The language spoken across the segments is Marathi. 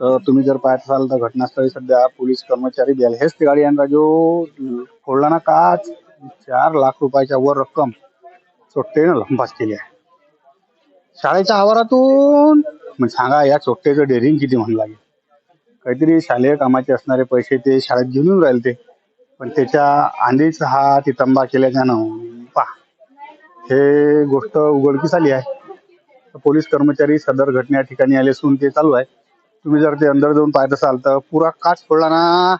तर तुम्ही जर पाहत असाल तर घटनास्थळी सध्या पोलीस कर्मचारी द्याल हेच गाडी यांना जो फोडला ना काच चार लाख रुपयाच्या वर रक्कम चोट्टेनं लंबास केली आहे. शाळेच्या आवारातून म्हणजे सांगा या चोट्टेचं डेअरिंग किती म्हणू लागेल? काहीतरी शालेय कामाचे असणारे पैसे ते शाळेत घेऊन येऊन राहिले ते. पण त्याच्या आंधीच हा तितंबा केल्याच्यानं पा. हे गोष्ट उघडकीस आली आहे. पोलीस कर्मचारी सदर घटना ठिकाणी आले असून ते चालू आहे. तुम्ही जर ते अंदर जाऊन पाहत असाल तर पुरा काच फोडला ना.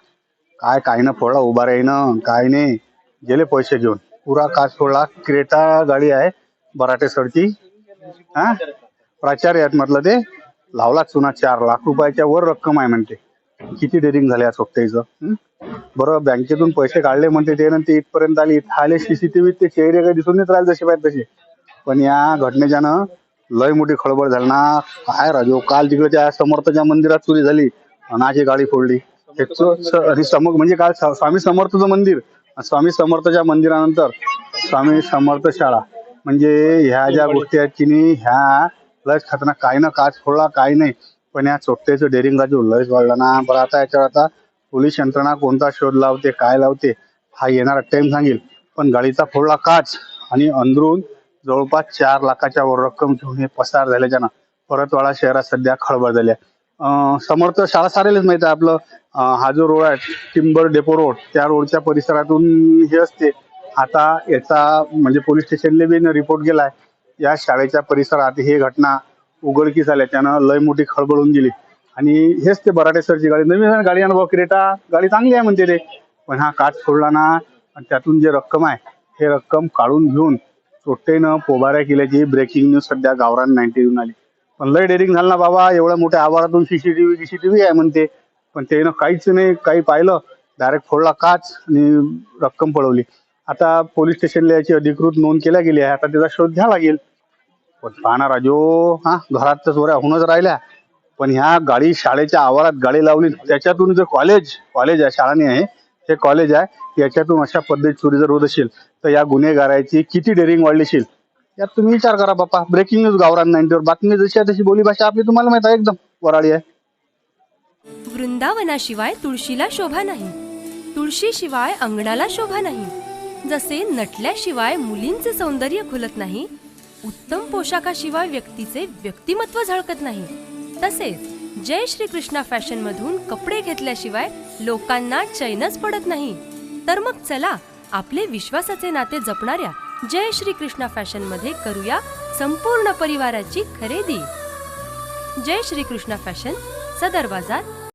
काय काय ना फोडला उभा राहीनं काय नाही. गेले पैसे घेऊन. पुरा काच फोडला. क्रेटा गाडी आहे बराटे सरची हा? प्राचार्य आहेत म्हटलं ते लावला चुना चार लाख रुपयाच्या वर रक्कम आहे म्हणते. किती डेरिंग झाले आज सोबत्याचं हं? बरं बँकेतून पैसे काढले म्हणते ते नंतर इथपर्यंत आली. इथं आले सीसीटीव्ही ते चेहरे काही दिसून नाही राहिले जसे पाहिजे तसे. पण या घटनेच्यानं लय मोठी खळबळ झाली. ना काय राजो काल तिकडे त्या समर्थच्या मंदिरात चोरी झाली. अनाची गाडी फोडली. त्याचं म्हणजे काल स्वामी समर्थचं मंदिर. स्वामी समर्थच्या मंदिरानंतर स्वामी समर्थ शाळा. म्हणजे ह्या ज्या गोष्टी आहेत की नाही ह्या लयच खतरनाक. काही ना काच फोडला काही नाही. पण या चोट्ट्याचं डेअरिंग राजू लयच वाढला ना. बरं आता याच्यावर आता पोलीस यंत्रणा कोणता शोध लावते काय लावते हा येणारा टाइम सांगेल. पण गाडीचा फोडला काच. आणि अंदरून जवळपास चार लाखाच्या वर रक्कम घेऊन हे पसार झाल्याच्यानं परतवाडा शहरात सध्या खळबळ झाली आहे. समर्थ शाळा सारेलच माहिती आहे आपलं. हा जो रोड आहे टिंबर डेपो रोड त्या रोडच्या परिसरातून हे असते. आता याचा म्हणजे पोलीस स्टेशनला बी रिपोर्ट गेलाय. या शाळेच्या परिसरात ही घटना उघडकीस आल्याच्यानं लय मोठी खळबळ होऊन गेली. आणि हेच ते बराटे सरची गाडी. नवीन गाडी अनुभव क्रेटा. गाडी चांगली आहे म्हणते ते. पण हा काच फोडला ना. आणि त्यातून जे रक्कम आहे हे रक्कम काढून घेऊन चोट्टेनं पोबाऱ्या केल्याची ब्रेकिंग न्यूज सध्या गावरान नाईन्टी येऊन आली. पण लय डेअरिंग झालं ना बाबा एवढ्या मोठ्या आवारातून सीसीटीव्ही सीसीटीव्ही आहे म्हणते. पण त्यानं काहीच नाही काही पाहिलं. डायरेक्ट फोडला काच आणि रक्कम पळवली. आता पोलीस स्टेशनला याची अधिकृत नोंद केल्या गेली आहे. आता त्याचा शोध घ्यावा लागेल. पण पाहणार राजो हा घरात तर चोऱ्या होऊनच राहिल्या. पण ह्या गाडी शाळेच्या आवारात गाडी लावली. त्याच्यातून जे कॉलेज कॉलेज आहे शाळाने आहे हे कॉलेज आहे याच्यातून अशा पद्धती चोरी जर होत असेल. तर या गुन्हेगाराची किती डेअरिंग वाढलीशील? यात तुम्ही विचार करा बापा ब्रेकिंग न्यूज गावरान नाईन्टीवर बातमी जशी आहे तशी बोली भाषा आपली तुम्हाला माहीत आहे एकदम वराळी आहे. वृंदावनाशिवाय तुळशीला शोभा नाही. तुळशीशिवाय अंगणाला शोभा नाही. जसे नटल्याशिवाय मुलींचे सौंदर्य खुलत नाही उत्तम पोशाखाशिवाय व्यक्तीचे व्यक्तिमत्व झळकत नाही. तसेच जय श्री कृष्णा फॅशन मधून कपडे घेतल्याशिवाय लोकांना चैनच पडत नाही. तर मग चला आपले विश्वासाचे नाते जपणाऱ्या जय श्री कृष्णा फॅशनमध्ये करूया संपूर्ण परिवाराची खरेदी. जय श्री कृष्णा फॅशन सदर बाजार